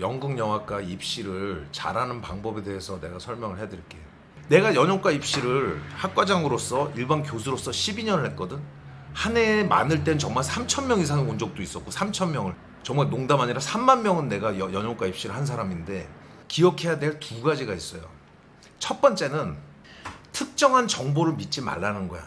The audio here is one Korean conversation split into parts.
연극 영화과 입시를 잘하는 방법에 대해서 내가 설명을 해드릴게요. 내가 연영과 입시를 학과장으로서 일반 교수로서 12년을 했거든. 한 해에 많을 땐 정말 3천 명 이상 온 적도 있었고 3천 명을 정말 농담 아니라 3만 명은 내가 여- 연영과 입시를 한 사람인데 기억해야 될 두 가지가 있어요. 첫 번째는 특정한 정보를 믿지 말라는 거야.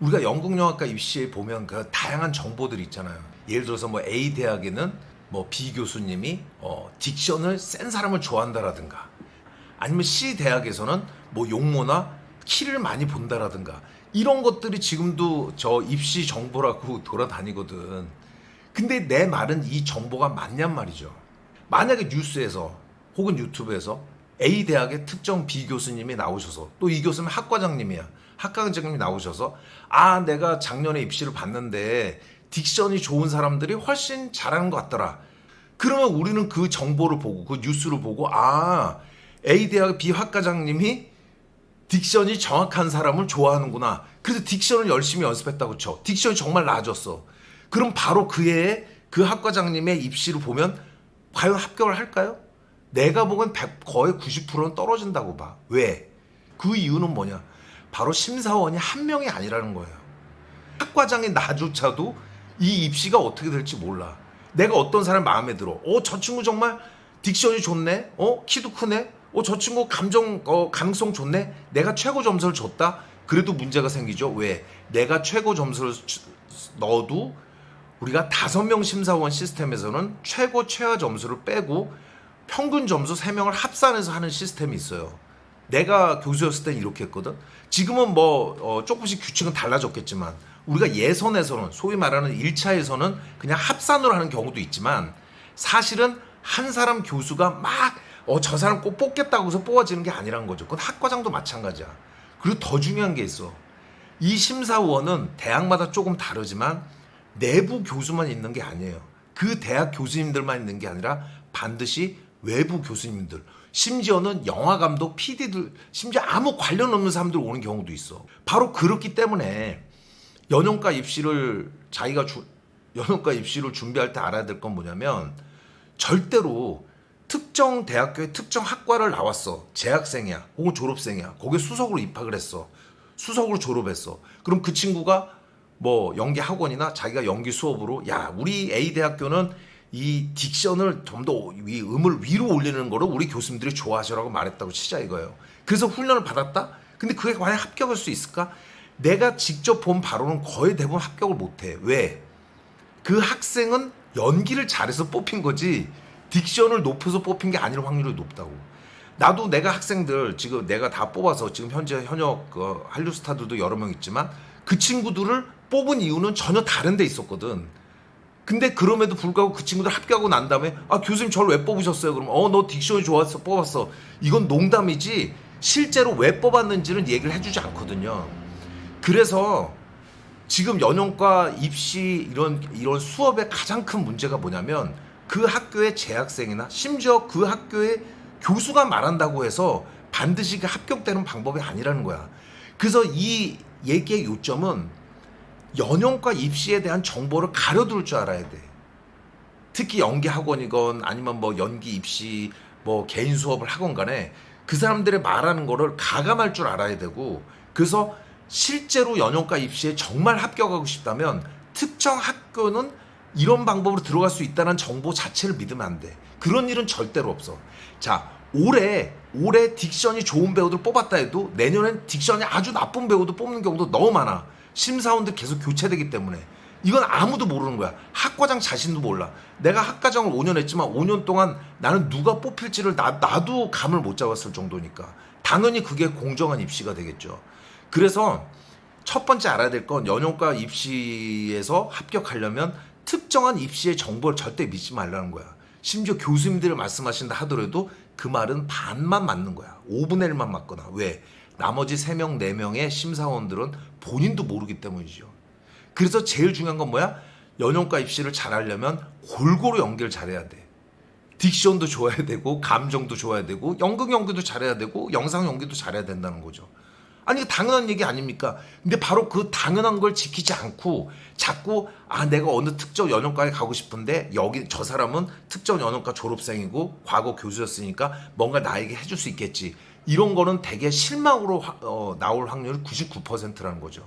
우리가 연극영화과 입시에 보면 그 다양한 정보들이 있잖아요. 예를 들어서 뭐 A 대학에는 뭐 B 교수님이 어, 딕션을 센 사람을 좋아한다라든가 아니면 C 대학에서는 뭐 용모나 키를 많이 본다라든가 이런 것들이 지금도 저 입시 정보라고 돌아다니거든. 근데 내 말은 이 정보가 맞냔 말이죠. 만약에 뉴스에서 혹은 유튜브에서 A 대학의 특정 B 교수님이 나오셔서 또 이 교수는 학과장님이야. 학과장님이 나오셔서 아 내가 작년에 입시를 봤는데 딕션이 좋은 사람들이 훨씬 잘하는 것 같더라. 그러면 우리는 그 정보를 보고 그 뉴스를 보고 아 A 대학 B 학과장님이 딕션이 정확한 사람을 좋아하는구나. 그래서 딕션을 열심히 연습했다고 쳐. 딕션이 정말 나아졌어. 그럼 바로 그 해에 그 학과장님의 입시를 보면 과연 합격을 할까요? 내가 보기엔 100, 거의 90%는 떨어진다고 봐. 왜? 그 이유는 뭐냐? 바로 심사원이 한 명이 아니라는 거예요. 학과장의 나조차도 이 입시가 어떻게 될지 몰라. 내가 어떤 사람 마음에 들어. 어, 저 친구 정말 딕션이 좋네. 어, 키도 크네. 어, 저 친구 감정 어, 가능성 좋네. 내가 최고 점수를 줬다. 그래도 문제가 생기죠. 왜? 내가 최고 점수를 주- 넣어도 우리가 다섯 명 심사원 시스템에서는 최고 최하 점수를 빼고 평균 점수 세명을 합산해서 하는 시스템이 있어요. 내가 교수였을 땐 이렇게 했거든. 지금은 뭐 어, 조금씩 규칙은 달라졌겠지만 우리가 예선에서는 소위 말하는 1차에서는 그냥 합산으로 하는 경우도 있지만 사실은 한 사람 교수가 막 어, 저 사람 꼭 뽑겠다고 해서 뽑아지는 게 아니란 거죠. 그건 학과장도 마찬가지야. 그리고 더 중요한 게 있어. 이 심사원은 대학마다 조금 다르지만 내부 교수만 있는 게 아니에요. 그 대학 교수님들만 있는 게 아니라 반드시 외부 교수님들, 심지어는 영화 감독, PD들, 심지어 아무 관련 없는 사람들 오는 경우도 있어. 바로 그렇기 때문에 연영과 입시를 자기가 주, 연영과 입시를 준비할 때 알아야 될 건 뭐냐면 절대로 특정 대학교의 특정 학과를 나왔어. 재학생이야. 혹은 졸업생이야. 거기에 수석으로 입학을 했어. 수석으로 졸업했어. 그럼 그 친구가 뭐 연기 학원이나 자기가 연기 수업으로 야, 우리 A 대학교는 이 딕션을 좀더위 음을 위로 올리는 거를 우리 교수님들이 좋아하시라고 말했다고 치자 이거예요. 그래서 훈련을 받았다? 근데 그게 과연 합격할 수 있을까? 내가 직접 본 바로는 거의 대부분 합격을 못 해. 왜? 그 학생은 연기를 잘해서 뽑힌 거지 딕션을 높여서 뽑힌 게 아닐 확률이 높다고. 나도 내가 학생들 지금 내가 다 뽑아서 지금 현재 현역 그 한류 스타들도 여러 명 있지만 그 친구들을 뽑은 이유는 전혀 다른 데 있었거든. 근데 그럼에도 불구하고 그 친구들 합격하고 난 다음에 아 교수님 저를 왜 뽑으셨어요? 그럼 어 너 딕션이 좋아서 뽑았어. 이건 농담이지 실제로 왜 뽑았는지는 얘기를 해주지 않거든요. 그래서 지금 연영과 입시 이런 이런 수업의 가장 큰 문제가 뭐냐면 그 학교의 재학생이나 심지어 그 학교의 교수가 말한다고 해서 반드시 그 합격되는 방법이 아니라는 거야. 그래서 이 얘기의 요점은 연영과 입시에 대한 정보를 가려둘 줄 알아야 돼. 특히 연기 학원이건 아니면 뭐 연기 입시 뭐 개인 수업을 하건 간에 그 사람들의 말하는 거를 가감할 줄 알아야 되고 그래서 실제로 연영과 입시에 정말 합격하고 싶다면 특정 학교는 이런 방법으로 들어갈 수 있다는 정보 자체를 믿으면 안 돼. 그런 일은 절대로 없어. 자, 올해 올해 딕션이 좋은 배우들 뽑았다 해도 내년엔 딕션이 아주 나쁜 배우들 뽑는 경우도 너무 많아. 심사원들 계속 교체되기 때문에. 이건 아무도 모르는 거야. 학과장 자신도 몰라. 내가 학과장을 5년 했지만 5년 동안 나는 누가 뽑힐지를 나, 나도 감을 못 잡았을 정도니까. 당연히 그게 공정한 입시가 되겠죠. 그래서 첫 번째 알아야 될 건 연영과 입시에서 합격하려면 특정한 입시의 정보를 절대 믿지 말라는 거야. 심지어 교수님들이 말씀하신다 하더라도 그 말은 반만 맞는 거야. 5분의 1만 맞거나. 왜? 나머지 3명, 4명의 심사원들은 본인도 모르기 때문이죠. 그래서 제일 중요한 건 뭐야? 연영과 입시를 잘하려면 골고루 연기를 잘해야 돼. 딕션도 좋아야 되고 감정도 좋아야 되고 연극 연기도 잘해야 되고 영상 연기도 잘해야 된다는 거죠. 아니 당연한 얘기 아닙니까? 근데 바로 그 당연한 걸 지키지 않고 자꾸 아 내가 어느 특정 연영과에 가고 싶은데 여기 저 사람은 특정 연영과 졸업생이고 과거 교수였으니까 뭔가 나에게 해줄 수 있겠지. 이런 거는 대개 실망으로 화- 어, 나올 확률이 99%라는 거죠.